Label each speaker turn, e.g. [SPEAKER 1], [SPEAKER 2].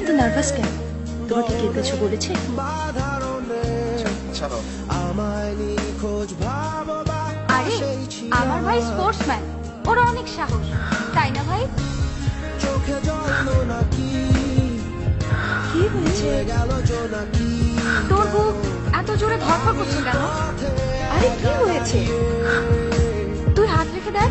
[SPEAKER 1] এত নার্ভাস কেন? তোমাকে কে কিছু বলেছে?
[SPEAKER 2] আরে আমার ভাই স্পোর্টসম্যান ওর অনেক সাহস। তাই না ভাই?
[SPEAKER 1] কি হয়েছে?
[SPEAKER 2] তোর বুক এত জোরে ধরফর করছে কেন?
[SPEAKER 1] আরে কি হয়েছে?
[SPEAKER 2] তুই হাত রেখে দেখ।